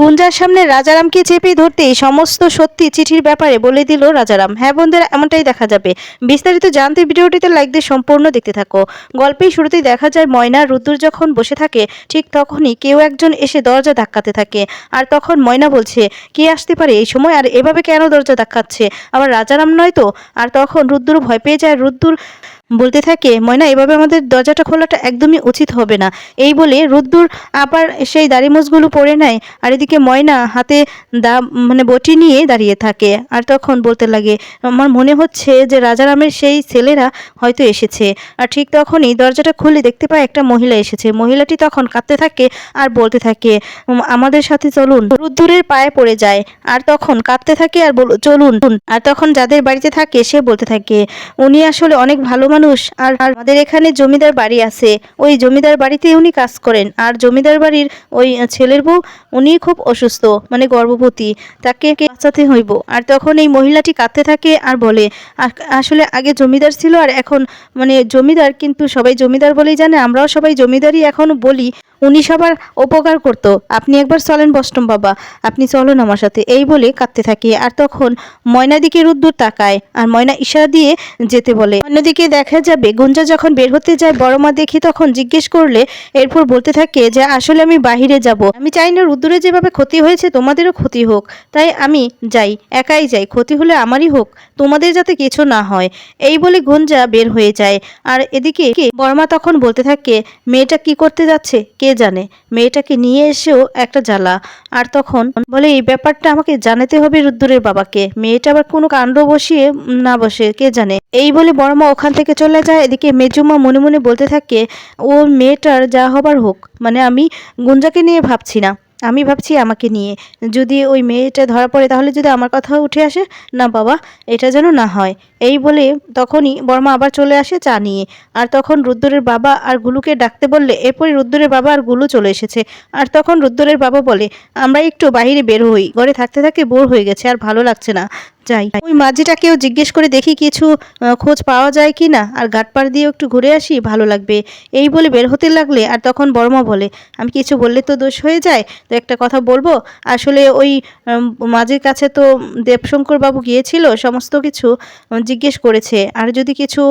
গুঞ্জার সামনে রাজারামকে চেপে ধরতেই সমস্ত সত্যি চিঠির ব্যাপারে বলে দিল রাজারাম। হ্যাঁ বন্ধুরা, এমনটাই দেখা যাবে। বিস্তারিত জানতে ভিডিওটিতে লাইক দিয়ে সম্পূর্ণ দেখতে থাকো। গল্পেই শুরুতেই দেখা যায়, ময়না রুদ্র যখন বসে থাকে, ঠিক তখনই কেউ একজন এসে দরজা ধাক্কাতে থাকে। আর তখন ময়না বলছে, কে আসতে পারে এই সময়? আর এভাবে কেন দরজা ধাক্কাচ্ছে? আবার রাজারাম নয় তো? আর তখন রুদ্র ভয় পেয়ে যায়। রুদ্র বলতে থাকে, ময়না, এভাবে আমাদের দরজাটা খোলাটা একদমই উচিত হবে না। এই বলে রুদ্দুর আবার সেই দাড়ি দাড়িমোজগুলো পরে নেয় আর এদিকে ময়না হাতে দা মানে বটি নিয়ে দাঁড়িয়ে থাকে। আর তখন বলতে লাগে, আমার মনে হচ্ছে যে রাজারামের সেই ছেলেরা হয়তো এসেছে। আর ঠিক তখনই দরজাটা খুলে দেখতে পায় একটা মহিলা এসেছে। মহিলাটি তখন কাঁদতে থাকে আর বলতে থাকে আমাদের সাথে চলুন। রুদ্দুরের পায়ে পড়ে যায়। আর তখন কাঁদতে থাকে আর চলুন। আর তখন যাদের বাড়িতে থাকে সে বলতে থাকে, উনি আসলে অনেক ভালো মানুষ, আর আমাদের এখানে জমিদার বাড়ি আছে। ওই জমিদার বাড়িতে উনি কাজ করেন, আর জমিদার বাড়ির ওই ছেলের বউ উনি খুব অসুস্থ মানে গর্ভবতী, তাকে বাঁচাতে হইব? আর তখন এই মহিলাটি কাঁদতে থাকে আর বলে আসলে আগে জমিদার ছিল, আর এখন মানে জমিদার, কিন্তু সবাই জমিদার বলেই জানে, আমরাও সবাই জমিদারই, এখন বলি উনি সবার উপকার করত। আপনি একবার চলেন বষ্টম বাবা, আপনি চলুন আমার সাথে। এই বলে কাঁদতে থাকে। আর তখন ময়না দিকে রুদ্দুর তাকায় আর ময়না ইশারা দিয়ে যেতে বলে। অন্যদিকে দেখা যাবে, গুঞ্জা যখন বের হতে যায়, বড় মা দেখি তখন জিজ্ঞেস করলে এরপর বলতে থাকে যে, আসলে আমি বাহিরে যাব। আমি চাই না রুদ্দুরে যেভাবে ক্ষতি হয়েছে, তোমাদেরও ক্ষতি হোক। তাই আমি যাই, একাই যাই। ক্ষতি হলে আমারই হোক, তোমাদের যাতে কিছু না হয়। এই বলে গুঞ্জা বের হয়ে যায়। আর এদিকে বর্মা তখন বলতে থাকে, মেয়েটা কি করতে যাচ্ছে? কে জানে, মেয়েটাকে নিয়ে এসেও একটা জ্বালা। আর তখন বলে, এই ব্যাপারটা আমাকে জানাতে হবে রুদ্দুরের বাবাকে। মেয়েটা আবার কোনো কাণ্ড বসিয়ে না বসে, কে জানে? এই বলে বড়মা ওখান থেকে চলে যায়। এদিকে মেজুমা মনে মনে বলতে থাকে, ও মেয়েটার যা হবার হোক মানে আমি গুঞ্জাকে নিয়ে ভাবছি না। আমি ভাবছি আমাকে নিয়ে। যদি ওই মেয়েটা ধরা পড়ে, তাহলে যদি আমার কথা উঠে আসে, না বাবা, এটা যেন না হয়। এই বলে তখনই বর্মা আবার চলে আসে চা নিয়ে। আর তখন রুদ্রের বাবা আর গুলুকে ডাকতে বললে এরপরে রুদ্রের বাবা আর গুলু চলে এসেছে। আর তখন রুদ্রের বাবা বলে, আমরা একটু বাইরে বের হই। ঘরে থাকতে থাকতে বোর হয়ে গেছে, আর ভালো লাগছে না। যাই। ওই মাঝিটাকেও জিজ্ঞেস করে দেখি কিছু খোঁজ পাওয়া যায় কি না। আর গাটপাড় দিয়ে একটু ঘুরে আসি, ভালো লাগবে। এই বলে বের হতে লাগলে, আর তখন বড়মা বলে, আমি কিছু বললে তো দোষ হয়ে যায়। তো একটা কথা বলব, আসলে ওই মাঝির কাছে তো দেবশঙ্কর বাবু গিয়েছিল, সমস্ত কিছু জিজ্ঞেস করেছে। আর যদি কিছু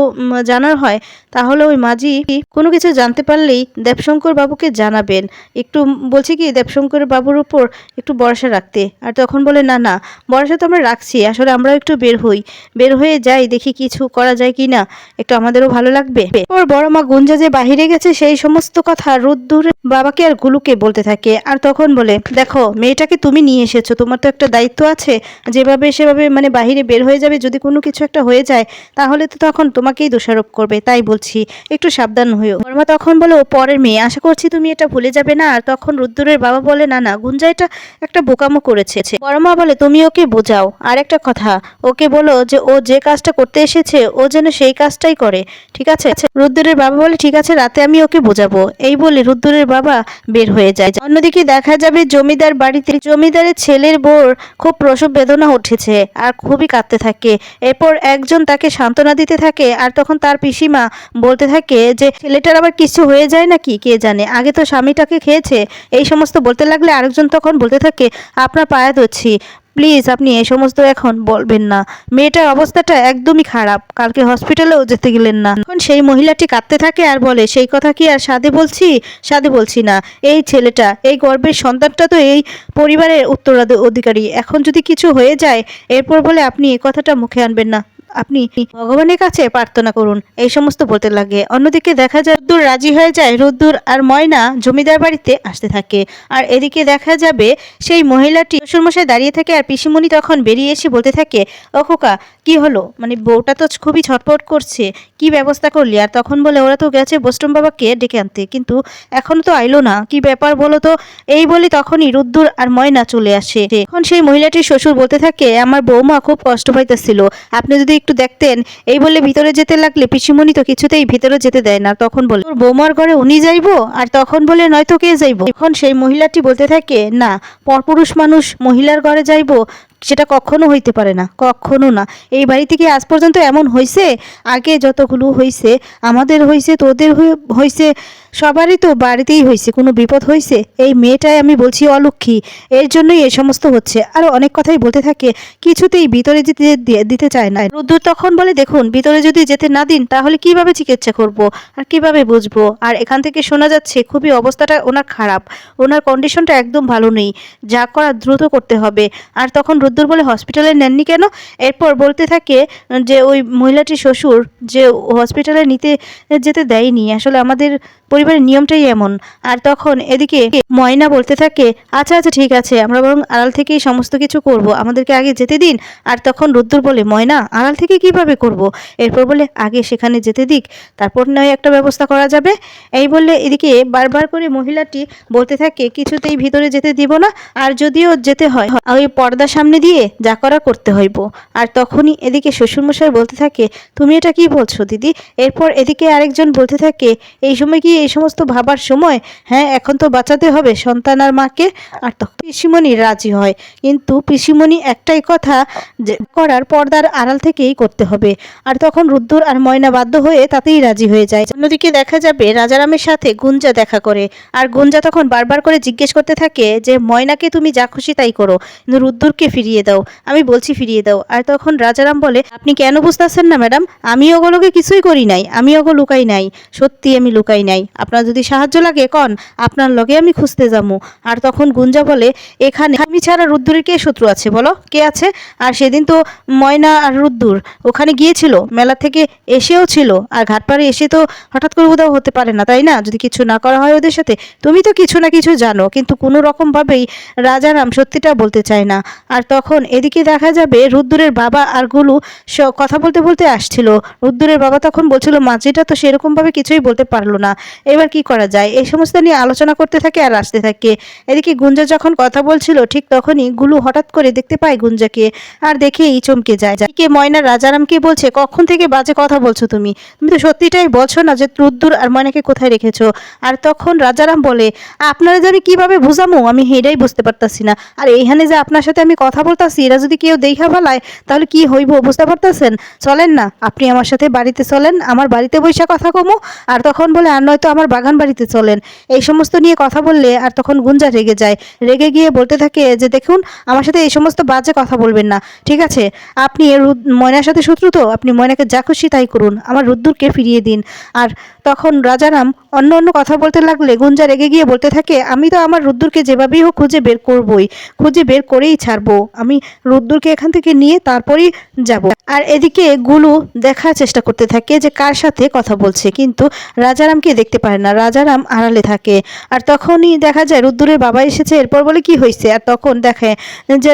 জানার হয়, তাহলে ওই মাঝি কোনো কিছু জানতে পারলেই দেবশঙ্কর বাবুকে জানাবেন। একটু বলছি কি, দেবশঙ্কর বাবুর উপর একটু ভরসা রাখতে। আর তখন বলে, না না, ভরসা তো আমরা রাখছি। আসলে আমরাও একটু বের হই। বের হয়ে যাই, দেখি কিছু করা যায় কি না একটু আমাদেরও ভালো লাগবে। ওর বড় মা গুঞ্জা যে বাহিরে গেছে, সেই সমস্ত কথা রুদ্দুরের বাবাকে আর গুলুকে বলতে থাকে। আর তখন বলে, দেখো, মেয়েটাকে তুমি নিয়ে এসেছ, তোমার তো একটা দায়িত্ব আছে। যেভাবে সেভাবে মানে বাহিরে বের হয়ে যাবে, যদি কোনো কিছু একটা হয়ে যায়, তাহলে তো তখন তোমাকেই দোষারোপ করবে, তাই বলছি। একটু সাবধান হইও। বর্মা তখন বলে, ও পরের মেয়ে, আশা করছি তুমি এটা ভুলে যাবে না। আর তখন রুদ্দুরের বাবা বলে, না না, গুঞ্জা এটা একটা বোকামো করেছে। বড়মা বলে, তুমি ওকে বোঝাও। আর একটা কথা। ওকে বলো যে ও যে কাজটা করতে এসেছে, ও যেন সেই কাজটাই করে, ঠিক আছে? রুদ্দুরের বাবা বলে, ঠিক আছে, রাতে আমি ওকে বোঝাবো। এই বলে রুদ্দুরের বাবা বের হয়ে যায়। অন্যদিকে দেখা যাবে জমিদার বাড়িতে জমিদারের ছেলের বোর খুব প্রসব বেদনা উঠেছে আর খুবই কাঁদতে থাকে। এরপর একজন তাকে সান্ত্বনা দিতে থাকে আর তখন তার পিসিমা বলতে থাকে যে, ছেলেটার আবার কিছু হয়ে যায় নাকি? কে জানে? আগে তো স্বামীটাকে খেয়েছে। এই সমস্ত বলতে লাগলে আরেকজন তখন বলতে থাকে, আপনার পায়ে ধরছি। প্লিজ আপনি এই সমস্ত এখন বলবেন না। মেয়েটার অবস্থাটা একদমই খারাপ। কালকে হসপিটালেও যেতে গেলেন না। এখন সেই মহিলাটি কাঁদতে থাকে আর বলে, সেই কথা কি আর সাদে বলছি? সাদে বলছি না। এই ছেলেটা, এই গর্বের সন্তানটা তো এই পরিবারের উত্তরাধিকারী। এখন যদি কিছু হয়ে যায়, এরপর বলে আপনি এই কথাটা মুখে আনবেন না। আপনি ভগবানের কাছে প্রার্থনা করুন। এই সমস্ত বলতে লাগে। অন্যদিকে দেখা যায়, রুদ্দুর রাজি হয়ে যায়। রুদ্দুর আর ময়না জমিদার বাড়িতে আসতে থাকে। আর এদিকে দেখা যাবে, সেই মহিলাটি শ্বশুরমশাই দাঁড়িয়ে থাকে আর পিসিমণি তখন বেরিয়ে এসে বলতে থাকে, ও কি হলো? মানে বউটা তো খুবই ছটপট করছে। কি ব্যবস্থা করলি? আর তখন বলে, ওরা তো গেছে বোস্টম বাবাকে ডেকে আনতে, কিন্তু এখনও তো আইলো না। কি ব্যাপার বলো তো? এই বলে তখনই রুদ্দুর আর ময়না চলে আসে। এখন সেই মহিলাটির শ্বশুর বলতে থাকে, আমার বৌমা খুব কষ্ট পাইতেছিল। আপনি যদি একটু দেখতেন। এই বলে ভিতরে যেতে লাগলে পিসিমণি তো কিছুতেই ভিতরে যেতে দেয় না। তখন বলে, তোর বৌমার ঘরে উনি যাইবো? আর তখন বলে, নয়তো কে যাইবো? এখন সেই মহিলাটি বলতে থাকে, না, পরপুরুষ মানুষ মহিলার ঘরে যাইবো, সেটা কখনো হইতে পারে না, কখনো না। এই বাড়িতে কি আজ পর্যন্ত এমন হয়েছে আগে যতগুলো হয়েছে আমাদের হয়েছে তোদের হয়ে- হয়েছে সবারই তো বাড়িতেই হয়েছে, কোনো বিপদ হয়েছে? এই মেয়েটাই আমি বলছি অলক্ষী এর জন্যই এই সমস্ত হচ্ছে। আরও অনেক কথাই বলতে থাকে, কিছুতেই ভিতরে যেতে দিতে চায় না। রুদ্র তখন বলে, দেখুন, ভিতরে যদি যেতে না দিন, তাহলে কীভাবে চিকিৎসা করব? আর কীভাবে বুঝব? আর এখান থেকে শোনা যাচ্ছে, খুবই অবস্থাটা ওনার খারাপ। ওনার কন্ডিশনটা একদম ভালো নেই। যা করা দ্রুত করতে হবে। আর তখন রুদ্র বলে, হসপিটালে নেননি কেন? এরপর বলতে থাকে যে, ওই মহিলাটি শ্বশুর যে, হসপিটালে নিতে যেতে দেয়নি। আসলে আমাদের পরিবারের নিয়মটাই এমন। আর তখন এদিকে ময়না বলতে থাকে আচ্ছা আচ্ছা ঠিক আছে, আমরা বরং আড়াল থেকেই সমস্ত কিছু করব, আমাদেরকে আগে যেতে দিন। আর তখন রুদ্দুর বলে, ময়না, আড়াল থেকে কীভাবে করব? এরপর বলে, আগে সেখানে যেতে দিক, তারপর নয় একটা ব্যবস্থা করা যাবে। এই বললে এদিকে বারবার করে মহিলাটি বলতে থাকে, কিছুতেই ভিতরে যেতে দিব না, আর যদিও যেতে হয়, ওই পর্দা সামনে দিয়ে যা করা করতে হইব। আর তখনই এদিকে শ্বশুরমশাই বলতে থাকে, তুমি এটা কি বলছো, দিদি? এরপর এদিকে আরেকজন বলতে থাকে, এই সময় কি এই সমস্ত ভাবার সময় হ্যাঁ এখন তো বাঁচাতে হবে, সন্তান আর মাকে, আর তখন পিসিমণি রাজি হয়। কিন্তু পিসিমণি একটাই কথা, যে করার পর্দার আড়াল থেকেই করতে হবে। আর তখন রুদ্দুর আর ময়না বাধ্য হয়ে তাতেই রাজি হয়ে যায়। অন্যদিকে দেখা যাবে, রাজারামের সাথে গুঞ্জা দেখা করে। আর গুঞ্জা তখন বারবার করে জিজ্ঞেস করতে থাকে যে, ময়নাকে তুমি যা খুশি তাই করো, কিন্তু রুদ্দুরকে ফিরিয়ে দাও। আমি বলছি, ফিরিয়ে দাও। আর তখন রাজারাম বলে, আপনি কেন বুঝতেছেন না, ম্যাডাম? আমি ওগুলোকে কিছুই করি নাই, আমি ওগো লুকাই নাই। সত্যি আমি লুকাই নাই। আপনার যদি সাহায্য লাগে, কন, আপনার লগে আমি খুঁজতে যাব আর তখন গুঞ্জা বলে, এখানে আমি ছাড়া রুদ্দুরের কে শত্রু আছে বলো? কে আছে? আর সেদিন তো ময়না আর রুদ্দুর ওখানে গিয়েছিল, মেলা থেকে এসেও ছিল। আর ঘাটপাড়ে এসে তো হঠাৎ করে উদাও হতে পারে না, তাই না? যদি কিছু না করা হয় ওদের সাথে, তুমি তো কিছু না কিছু জানো, কিন্তু কোনো রকমভাবেই রাজারাম সত্যিটা বলতে চায় না। আর তখন এদিকে দেখা যাবে, রুদ্দুরের বাবা আর গুলু কথা বলতে বলতে আসছিল। রুদ্দুরের বাবা তখন বলছিল মাঝিটা তো সেরকমভাবে কিছুই বলতে পারল না। এবার কি করা যায়? এই সমস্ত নিয়ে আলোচনা করতে থাকে আর আসতে থাকে। এদিকে গুঞ্জা যখন কথা বলছিল, ঠিক তখনই গুলু হঠাৎ করে দেখতে পায় গুঞ্জাকে আর দেখেই চমকে যায়। কে ময়না রাজারামকে বলছে, কখন থেকে বাজে কথা বলছো তুমি? তুমি তো সত্যিটাই বলছো না যে রুদ্দুর আর ময়নাকে কোথায় রেখেছো? আর তখন রাজারাম বলে, আপনারা জানি কীভাবে বুঝামো? আমি হেডাই বুঝতে পারতাছি না। আর এইখানে যে আপনার সাথে আমি কথা বলতাছি, এরা যদি কেউ দেখা ফেলায়, তাহলে কি হইব? বুঝতে পারতাছেন? চলেন না, আপনি আমার সাথে বাড়িতে চলেন, আমার বাড়িতে বৈশা কথা কমো। আর তখন বলে, আর নয়তো আমার বাগান বাড়িতে চলেন। এই সমস্ত নিয়ে কথা বললে আর তখন গুঞ্জা রেগে যায়। রেগে গিয়ে বলতে থাকে যে, দেখুন, আমার সাথে এই সমস্ত বাজে কথা বলবেন না। ঠিক আছে? আপনি ময়নার সাথে শত্রু তো? আপনি ময়নাকে যা খুশি তাই করুন। আমার রুদ্দুরকে ফিরিয়ে দিন। আর তখন রাজারাম অন্য অন্য কথা বলতে লাগলে গুঞ্জা রেগে গিয়ে বলতে থাকে, আমি তো আমার রুদ্দুরকে যেভাবেই হোক খুঁজে বের করবই, খুঁজে বের করেই ছাড়বো। আমি রুদ্দুরকে এখান থেকে নিয়ে তারপরেই যাব। আর এদিকে গুলু দেখার চেষ্টা করতে থাকে যে কার সাথে কথা বলছে, কিন্তু রাজারামকে দেখতে পারে না। রাজারাম আড়ালে থাকে। আর তখনই দেখা যায় রুদ্দুরের বাবা এসেছে, এরপর বলে কি হয়েছে আর তখন দেখে যে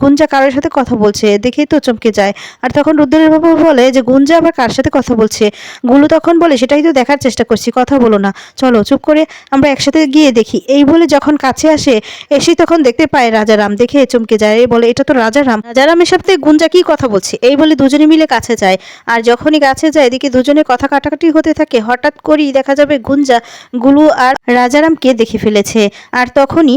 গুঞ্জা কারোর সাথে কথা বলছে, দেখেই তো চমকে যায়। আর তখন রুদ্দুরের বাবা বলে যে, গুঞ্জা আবার কার সাথে কথা বলছে? গুলু তখন বলে, সেটাই তো দেখার চেষ্টা করছি, কথা বলো না। চলো, চুপ করে আমরা একসাথে গিয়ে দেখি। এই বলে যখন কাছে আসে এসেই তখন দেখতে পায় রাজারাম। দেখে চমকে যায়, এই বলে, এটা তো রাজারাম। রাজারামের সাথে গুঞ্জা কি কথা বলছে? এই বলে দুজনে মিলে কাছে যায়। আর যখনই কাছে যায় এদিকে দুজনে কথা কাটাকাটি হতে থাকে। হঠাৎ করেই দেখা যাবে গুঞ্জা, গুলু আর রাজারামকে দেখে ফেলেছে। আর তখনই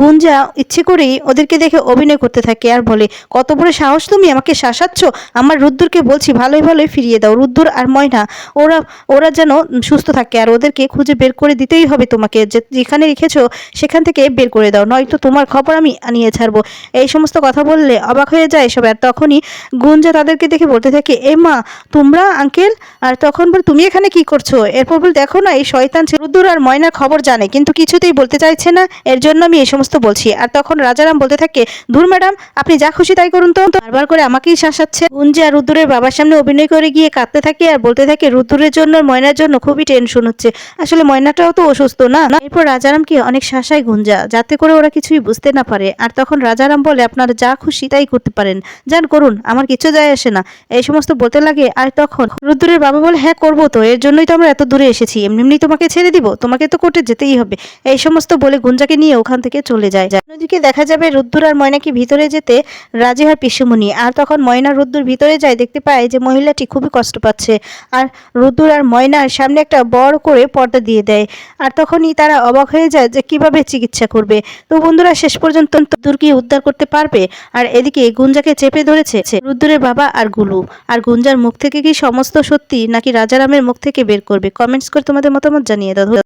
গুঞ্জা ইচ্ছে করেই ওদেরকে দেখে অভিনয় করতে থাকে আর বলে, কত বড় সাহস তুমি আমাকে শাসাচ্ছ। আমার রুদ্দুরকে বলছি, ভালোই ভালোই ফিরিয়ে দাও। রুদ্দুর আর ময়না, ওরা ওরা যেন সুস্থ থাকে আর ওদেরকে খুঁজে বের করে দিতেই হবে তোমাকে। যে যেখানে রেখেছো সেখান থেকে বের করে দাও, নয়তো তোমার খবর আমি আনিয়ে ছাড়বো। এই সমস্ত কথা বললে অবাক হয়ে যায় সব আর তখনই গুঞ্জা তাদেরকে দেখে বলতে থাকে, এ মা, তোমরা আঙ্কেল আর তখন বল, তুমি এখানে কি করছ? এরপর বল, দেখো না, এই শয়তান রুদ্দুর আর ময়নার খবর জানে, কিন্তু কিছুতেই বলতে চাইছে না। এর জন্য আমি এই সমস্ত বলছি। আর তখন রাজারাম বলতে থাকে, ধুর ম্যাডাম, আপনি যা খুশি তাই করুন তো। বারবার করে আমাকেই শাসাচ্ছে। গুঞ্জা রুদ্দুরের বাবার সামনে অভিনয় করে গিয়ে কাঁদতে থাকে আর বলতে থাকে রুদ্দুরের জন্য ময়নার জন্য খুবই টেনশন হচ্ছে। আসলে ময়নাটাও তো অসুস্থ না? এরপর রাজারামকে অনেক শাসায় গুঞ্জা, যাতে করে ওরা কিছুই বুঝতে না পারে। আর তখন রাজারাম বলে, আপনারা যা খুশি তাই করতে পারেন। যান, করুন, আমার কিছু যায় আসে না। এই সমস্ত বলতে লাগে, আর তখন রুদ্দুরের বাবা বলে হ্যাঁ করব তো। এর জন্যই তো আমরা এত দূরে এসেছি। এমনি এমনি তোমাকে ছেড়ে দিব। তোমাকে তো কোর্টে যেতেই হবে। এই সমস্ত বলে গুঞ্জাকে নিয়ে ওখান থেকে চলে যায়। যায়। অন্যদিকে দেখা যাবে, রুদ্দুর আর ময়নাকে ভিতরে যেতে রাজি হয় পিসুমণি। আর তখন ময়না রুদ্দুর ভিতরে যায়, দেখতে পায় যে মহিলাটি খুবই কষ্ট পাচ্ছে। আর রুদ্দুর আর ময়নার সামনে একটা বড় করে পর্দা দিয়ে দেয়। আর তখনই তারা অবাক হয়ে যায় যে কীভাবে চিকিৎসা করবে। তো বন্ধুরা, শেষ পর্যন্ত দুর্গি উদ্ধার করতে পারবে? আর এদিকে গুঞ্জাকে চেপে ধরেছে রুদ্রের বাবা আর গুলু। আর গুঞ্জার মুখ থেকে কি সমস্ত সত্যি নাকি রাজারামের মুখ থেকে বের করবে? কমেন্টস করে তোমাদের মতামত জানিয়ে দাও।